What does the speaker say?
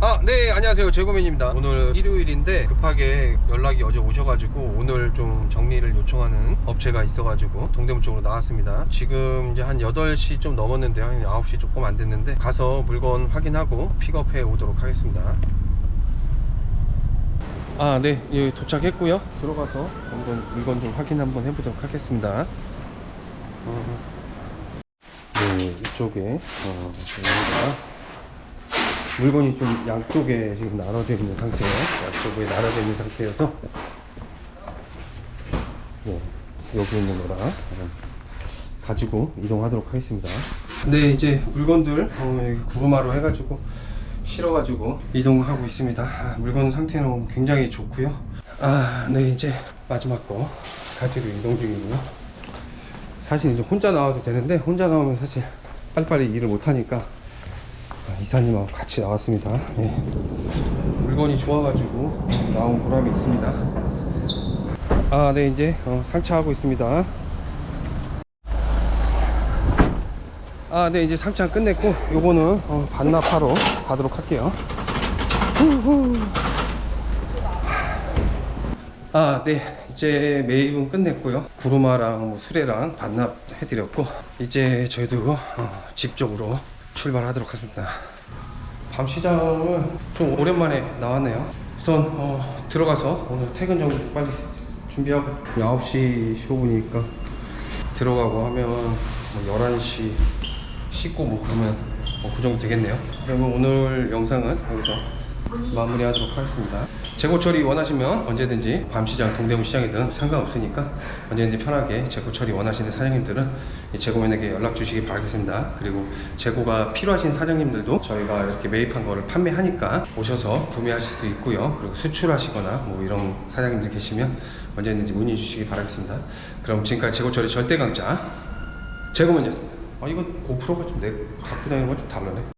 아, 네, 안녕하세요. 재구맨입니다. 오늘 일요일인데 급하게 연락이 어제 오셔가지고 오늘 좀 정리를 요청하는 업체가 있어가지고 동대문 쪽으로 나왔습니다. 지금 이제 한 8시 좀 넘었는데요. 한 9시 조금 안 됐는데 가서 물건 확인하고 픽업해 오도록 하겠습니다. 아, 네, 예, 도착했고요. 들어가서 한번 물건 좀 확인 한번 해보도록 하겠습니다. 어, 네, 이쪽에 어, 물건이 좀 양쪽에 지금 나눠져 있는 상태예요. 양쪽에 나눠져 있는 상태여서 네, 여기 있는 어, 가지고 이동하도록 하겠습니다. 네, 이제 물건들 어, 여기 구루마로 해가지고 실어가지고 이동하고 있습니다. 아, 물건 상태는 굉장히 좋고요. 아, 네, 이제 마지막 거 가지고 이동 중이고요. 사실 이제 혼자 나와도 되는데 혼자 나오면 사실 빨리빨리 일을 못 하니까 아, 이사님하고 같이 나왔습니다. 예. 물건이 좋아가지고 나온 보람이 있습니다. 아, 네, 이제 어, 상차하고 있습니다. 아, 네, 이제 상차 끝냈고, 요거는 어, 반납하러 가도록 할게요. 아, 네. 이제 매입은 끝냈고요. 구루마랑 뭐 수레랑 반납해드렸고, 이제 저희도 어, 집 쪽으로 출발하도록 하겠습니다. 밤 시장은 좀 오랜만에 나왔네요. 우선 어, 들어가서 오늘 퇴근 정도 빨리 준비하고 9시 15분이니까 들어가고 하면 뭐 11시 씻고 뭐 그러면 뭐 그 정도 되겠네요. 그러면 오늘 영상은 여기서 마무리하도록 하겠습니다. 재고 처리 원하시면 언제든지 밤시장, 동대문 시장이든 상관없으니까 언제든지 편하게 재고 처리 원하시는 사장님들은 이 재고맨에게 연락 주시기 바라겠습니다. 그리고 재고가 필요하신 사장님들도 저희가 이렇게 매입한 거를 판매하니까 오셔서 구매하실 수 있고요. 그리고 수출하시거나 뭐 이런 사장님들 계시면 언제든지 문의 주시기 바라겠습니다. 그럼 지금까지 재고 처리 절대 강자 재고맨이었습니다. 아 이거 고프로가 좀 내 갖고 다니는 건좀 다르네.